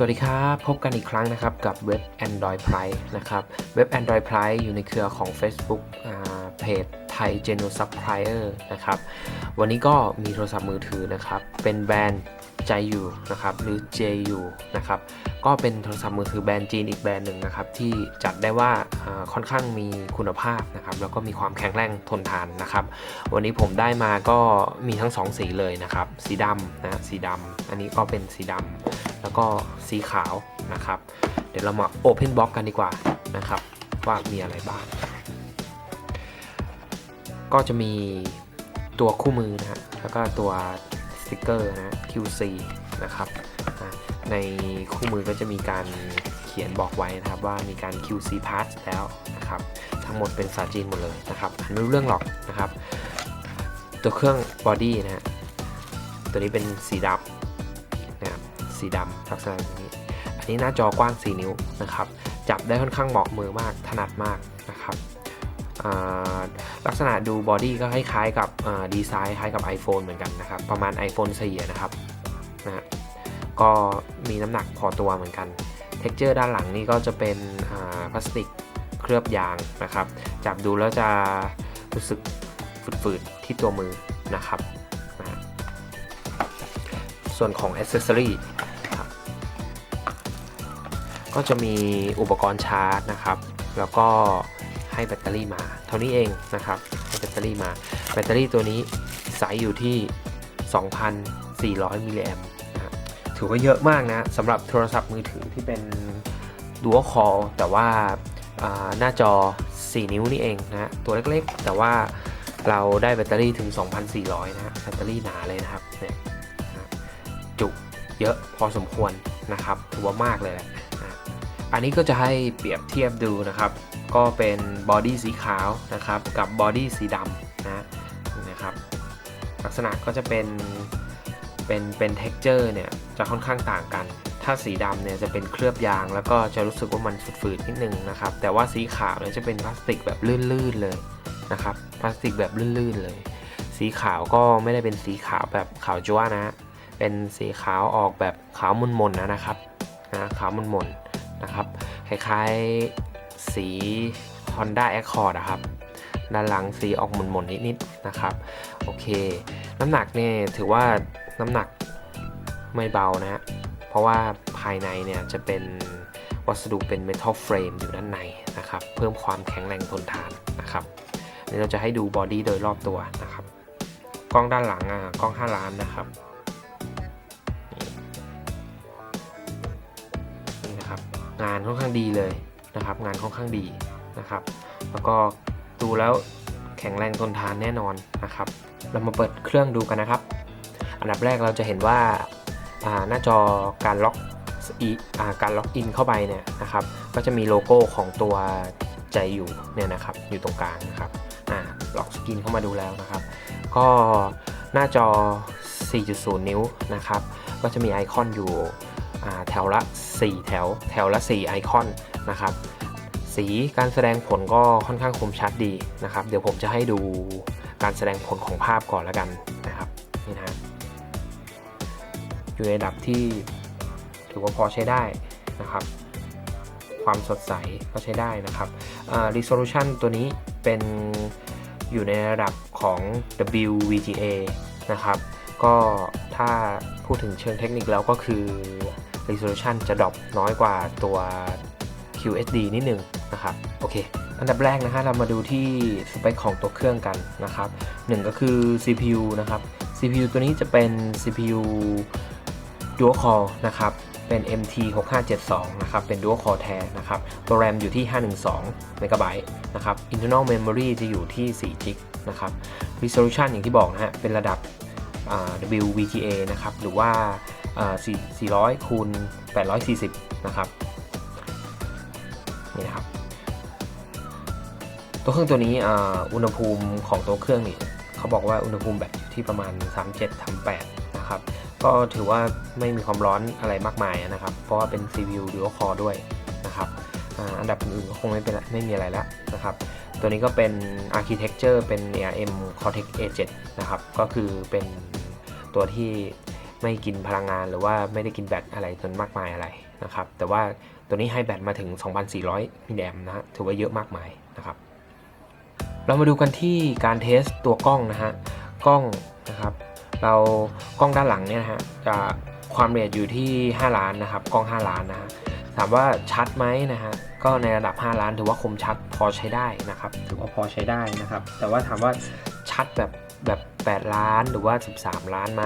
สวัสดีครับ พบกันอีกครั้งนะครับกับเว็บ Android Price นะครับ เว็บ Android Price อยู่ในเครือของ Facebook เพจไทย Geno Supplier นะครับ วันนี้ก็มีโทรศัพท์มือถือนะครับ เป็นแบรนด์ใจอยู่นะครับ หรือ JU นะครับ ก็เป็นโทรศัพท์มือถือแบรนด์จีนอีกแบรนด์หนึ่งนะครับที่จัดได้ว่าค่อนข้างมีคุณภาพนะครับแล้วก็มีความแข็งแรงทนทานนะครับ วันนี้ผมได้มาก็มีทั้งสองสีเลยนะครับ สีดำนะสีดำอันนี้ก็เป็นสีดำแล้วก็สีขาวนะครับ เดี๋ยวเรามา Open Box กันดีกว่านะครับ ว่ามีอะไรบ้าง ก็จะมีตัวคู่มือนะฮะแล้วก็ตัวสติกเกอร์นะ QC นะครับ ในคู่มือก็จะมีการเขียนบอกไว้นะครับว่ามีการ QC pass แล้วนะครับทั้งหมดเป็นภาษาจีนหมดเลยนะครับไม่รู้เรื่องหรอกนะครับ ตัวเครื่องบอดี้นะฮะตัวนี้เป็นสีดำนะครับสีดำลักษณะแบบนี้ อันนี้หน้าจอกว้าง 4 นิ้วนะครับ จับได้ค่อนข้างเหมาะมือมากถนัดมากนะครับลักษณะดูบอดี้ก็คล้ายๆกับดีไซน์คล้ายกับ iPhone เหมือนกันนะครับ ประมาณ iPhone 4อะนะครับนะ ก็มีน้ำหนักพอตัวเหมือนกัน เท็กเจอร์ด้านหลังนี่ก็จะเป็นพลาสติกเคลือบยางนะครับ จับดูแล้วจะรู้สึกฝืดๆที่ตัวมือนะครับนะส่วนของ Accessory ครับก็จะมีอุปกรณ์ชาร์จนะครับ แล้วก็ให้แบตเตอรี่มา เท่านี้เองนะครับให้แบตเตอรี่มา แบตเตอรี่ตัวนี้สายอยู่ที่ 2,400มิลลิแอม ถือว่าเยอะมากนะสำหรับโทรศัพท์มือถือที่เป็น Dual Core แต่ว่าาหน้าจอ 4 นิ้วนี่เองนะตัวเล็กๆ แต่ว่าเราได้แบตเตอรี่ถึง 2,400นะฮะแบตเตอรี่หนาเลยนะครับเนี่ยจุเยอะพอสมควรนะครับถือว่ามากเลยแหละนะอันนี้ก็จะให้เปรียบเทียบดูนะครับ ก็เป็นบอดี้สีขาวนะครับกับบอดี้สีดำนะนะครับ ลักษณะก็จะเป็นเป็นเป็น texture เนี่ย จะค่อนข้างต่างกัน ถ้าสีดำเนี่ยจะเป็นเคลือบยาง แล้วก็จะรู้สึกว่ามันฝืดๆนิดนึงนะครับ แต่ว่าสีขาวเนี่ยจะเป็นพลาสติกแบบลื่นๆเลยนะครับ พลาสติกแบบลื่นๆเลย สีขาวก็ไม่ได้เป็นสีขาวแบบขาวจั๊วนะ เป็นสีขาวออกแบบขาวมุนๆนะนะครับ นะขาวมุนๆนะครับ คล้ายๆสี Honda Accord นะครับด้านหลังสีออกหม่นๆนิดๆนะครับ โอเค น้ำหนักเนี่ยถือว่าน้ำหนัก ไม่เบานะฮะ เพราะว่าภายในเนี่ยจะเป็นวัสดุเป็นเมทัลเฟรมอยู่ด้านในนะครับ เพิ่มความแข็งแรงทนทานนะครับนี่เราจะให้ดูบอดี้โดยรอบตัวนะครับ กล้องด้านหลังอะกล้อง 5 ล้านนะครับนี่นะครับ งานค่อนข้างดีเลยนะครับ งานค่อนข้างดีนะครับ แล้วก็ดูแล้วแข็งแรงทนทานแน่นอนนะครับ เรามาเปิดเครื่องดูกันนะครับ อันดับแรกเราจะเห็นว่าอ่า หน้าจอการล็อกอการล็อกอินเข้าไปเนี่ยนะครับ ก็จะมีโลโก้ของตัวใจอยู่เนี่ยนะครับ อยู่ตรงกลางนะครับอ่าล็อกสกินเข้ามาดูแล้วนะครับ ก็หน้าจอ 4.0 นิ้วนะครับ ก็จะมีไอคอนอยู่แถวละ 4 แถว แถวละ 4 ไอคอนนะครับ สีการแสดงผลก็ค่อนข้างคมชัดดีนะครับ เดี๋ยวผมจะให้ดูการแสดงผลของภาพก่อนแล้วกันนะครับ นี่นะฮะ อยู่ในระดับที่ถือว่าพอใช้ได้นะครับ ความสดใสก็ใช้ได้นะครับ resolution ตัวนี้เป็นอยู่ในระดับของ WVGA นะครับ ก็ถ้าพูดถึงเชิงเทคนิคแล้วก็คือ resolution จะดรอปน้อยกว่าตัว QHD นิดนึงนะครับ โอเค อันดับแรกนะฮะเรามาดูที่สเปคของตัวเครื่องกันนะครับหนึ่งก็คือ CPU นะครับ CPU ตัวนี้จะเป็น CPU Dual Core นะครับ เป็น MT 6572 นะครับ เป็น Dual Core แท้นะครับ ตัว RAM อยู่ที่ 512 MB นะครับ Internal Memory จะอยู่ที่4 g b นะครับ Resolution อย่างที่บอกนะฮะ เป็นระดับ WVGA นะครับ หรือว่าอ่า4 400คูณ840 นะครับ นี่นะครับ ตัวเครื่องตัวนี้อุณหภูมิของตัวเครื่องนี่เขาบอกว่าอุณหภูมิแบบที่ประมาณ 37ทำ8นะครับ ก็ถือว่าไม่มีความร้อนอะไรมากมายนะครับ เพราะว่าเป็น CPU Dual Core ด้วยนะครับอันดับอื่นก็คงไม่เป็นไม่มีอะไรแล้วนะครับ ตัวนี้ก็เป็น Architecture เป็น ARM Cortex A7 นะครับ ก็คือเป็นตัวที่ไม่กินพลังงานหรือว่าไม่ได้กินแบตอะไรจนมากมายอะไรนะครับ แต่ว่าตัวนี้ให้แบตมาถึง 2,400มิลลิแอมนะฮะถือว่าเยอะมากมายนะครับ เรามาดูกันที่การเทสตัวกล้องนะฮะ กล้องนะครับ เรากล้องด้านหลังเนี่ยนะฮะจะความละเอียดอยู่ที่ 5 ล้านนะครับกล้อง 5 ล้านนะถามว่าชัดไหมนะฮะก็ในระดับ 5 ล้านถือว่าคมชัดพอใช้ได้นะครับถือว่าพอใช้ได้นะครับ แต่ว่าถามว่าชัดแบบแบบ 8 ล้านหรือว่า 13 ล้านไหม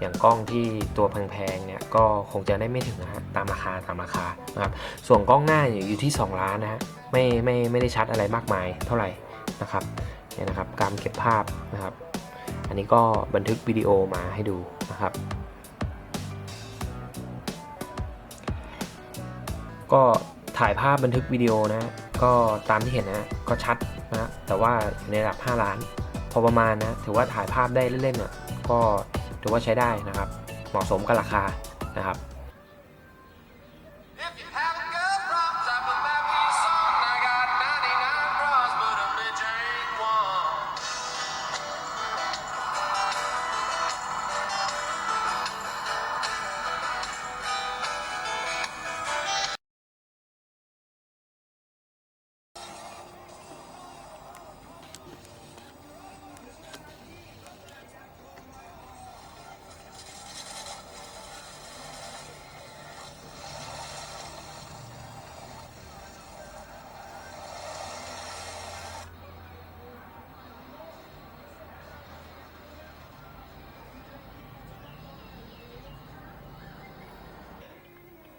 อย่างกล้องที่ตัวแพงๆเนี่ยก็คงจะได้ไม่ถึงนะฮะตามราคาตามราคานะครับส่วนกล้องหน้าอยู่ที่ 2 ล้านนะฮะไม่ไม่ไม่ได้ชัดอะไรมากมายเท่าไหร่นะครับเนี่ยนะครับการเก็บภาพนะครับ อันนี้ก็บันทึกวิดีโอมาให้ดูนะครับ ก็ถ่ายภาพบันทึกวิดีโอนะ ก็ตามที่เห็นนะก็ชัดนะแต่ว่าอยู่ในระดับ 5 ล้าน พอประมาณนะถือว่าถ่ายภาพได้เล่นๆอนะ่ะก็ถือว่าใช้ได้นะครับ เหมาะสมกับราคานะครับ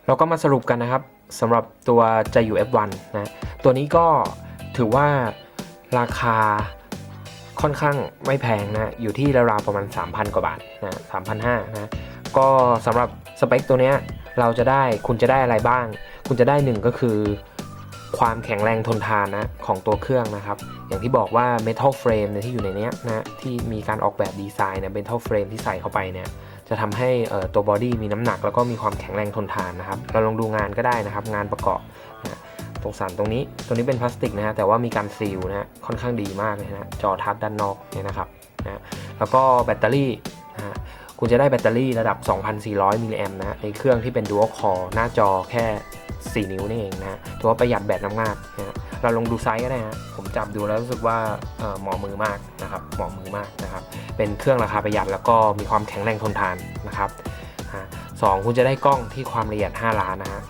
เราก็มาสรุปกันนะครับสำหรับตัวใจอยู่ F1 นะตัวนี้ก็ถือว่าราคาค่อนข้างไม่แพงนะอยู่ที่ราวๆประมาณ 3,000 กว่าบาทนะ3,500นะก็สำหรับสเปคตัวเนี้ยเราจะได้คุณจะได้อะไรบ้าง คุณจะได้หนึ่งก็คือความแข็งแรงทนทานนะของตัวเครื่องนะครับ อย่างที่บอกว่า Metal Frame เนี่ยที่อยู่ในเนี้ยนะที่มีการออกแบบดีไซน์เนี่ย Metal Frame ที่ใส่เข้าไปเนี่ย จะทำให้ตัวบอดี้มีน้ำหนัก แล้วก็มีความแข็งแรงทนทานนะครับ เราลองดูงานก็ได้นะครับ งานประกอบนะตรงสันตรงนี้ตรงนี้เป็นพลาสติกนะฮะแต่ว่ามีการซีลนะฮะค่อนข้างดีมากเลยนะจอทัชด้านนอกเนี่ยนะครับนะแล้วก็แบตเตอรี่นะฮะคุณจะได้แบตเตอรี่ระดับ 2,400 มิลลิแอมนะฮะในเครื่องที่เป็น Dual Core หน้าจอแค่ 4 นิ้วนี่เองนะถือว่าประหยัดแบตมากๆนะฮะเราลองดูไซส์ก็ได้ฮะ จับดูแล้วรู้สึกว่าเหมาะมือมากนะครับเหมาะมือมากนะครับ เป็นเครื่องราคาประหยัดแล้วก็มีความแข็งแรงทนทานนะครับสองคุณจะได้กล้องที่ความละเอียด 5 ล้านนะฮะ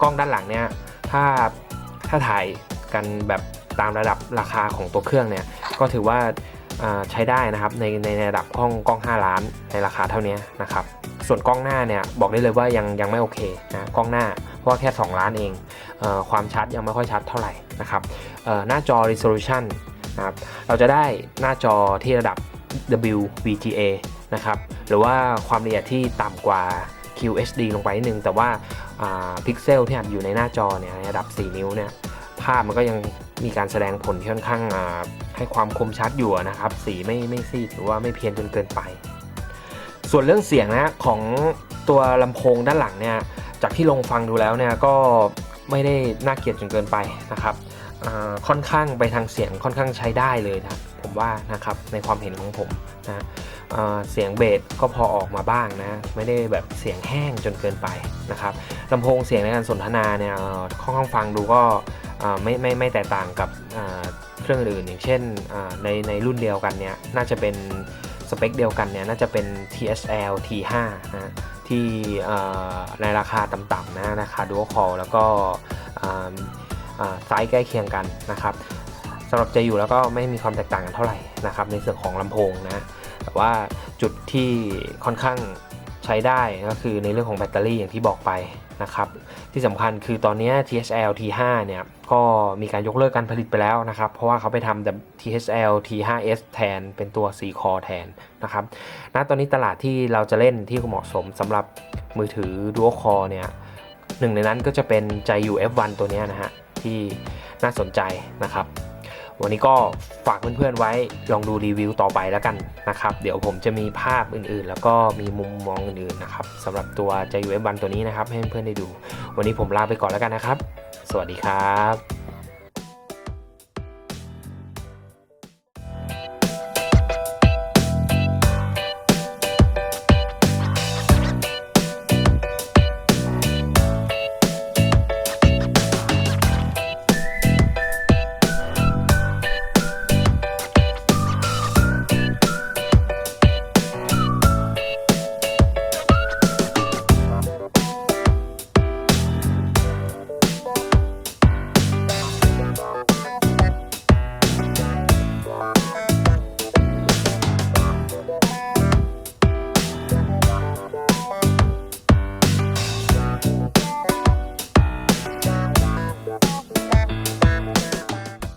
กล้องด้านหลังเนี่ยถ้าถ้าถ่ายกันแบบตามระดับราคาของตัวเครื่องเนี่ยก็ถือว่าใช้ได้นะครับในในระดับกล้องกล้อง 5 ล้านในราคาเท่านี้นะครับส่วนกล้องหน้าเนี่ยบอกได้เลยว่ายังยังไม่โอเคนะกล้องหน้าเพราะว่าแค่ 2 ล้านเองอความชัดยังไม่ค่อยชัดเท่าไหร่ นะครับหน้าจอ resolution นะครับเราจะได้หน้าจอที่ระดับ WVGA นะครับหรือว่าความละเอียดที่ต่ำกว่า QHD ลงไปนิดนึง แต่ว่าพิกเซลที่อยู่ในหน้าจอเนี่ยระดับ 4 นิ้วเนี่ยภาพมันก็ยังมีการแสดงผลที่ค่อนข้างให้ความคมชัดอยู่นะครับ สีไม่ไม่ซีดหรือว่าไม่เพี้ยนจนเกินไป ส่วนเรื่องเสียงนะของตัวลำโพงด้านหลังเนี่ยจากที่ลองฟังดูแล้วเนี่ยก็ไม่ได้น่าเกลียดจนเกินไปนะครับ ค่อนข้างไปทางเสียงค่อนข้างใช้ได้เลยนะผมว่านะครับในความเห็นของผมนะเสียงเบสก็พอออกมาบ้างนะ ไม่ได้แบบเสียงแห้งจนเกินไปนะครับลำโพงเสียงในการสนทนาเนี่ยค่อนข้างฟังดูก็อ่ไม่ไม่ไม่แตกต่างกับเครื่องอื่น อย่างเช่นในในรุ่นเดียวกันเนี่ยน่าจะเป็นสเปคเดียวกันเนี่ยน่าจะเป็น TSL T5 นะที่ในราคาต่ำๆนะราคา Dual Core แล้วก็ ไซส์ใกล้เคียงกันนะครับสำหรับใจอยู่แล้วก็ไม่มีความแตกต่างกันเท่าไหร่นะครับในส่วนของลำโพงนะแต่ว่าจุดที่ค่อนข้างใช้ได้ก็คือในเรื่องของแบตเตอรี่อย่างที่บอกไปนะครับที่สำคัญคือตอนนี้ THL T5 เนี่ยก็มีการยกเลิกการผลิตไปแล้วนะครับ เพราะว่าเขาไปทำ THL T5S แทนเป็นตัว C Core แทนนะครับณตอนนี้ตลาดที่เราจะเล่นที่เหมาะสมสำหรับมือถือ Dual Core เนี่ยหนึ่งในนั้นก็จะเป็นใจอยู่ F1 ตัวนี้นะฮะ ที่น่าสนใจนะครับ วันนี้ก็ฝากเพื่อนๆไว้ลองดูรีวิวต่อไปแล้วกันนะครับ เดี๋ยวผมจะมีภาพอื่นๆ แล้วก็มีมุมมองอื่นๆนะครับสำหรับตัวใจ UF1 ตัวนี้นะครับ ให้เพื่อนๆได้ดู วันนี้ผมลาไปก่อนแล้วกันนะครับ สวัสดีครับ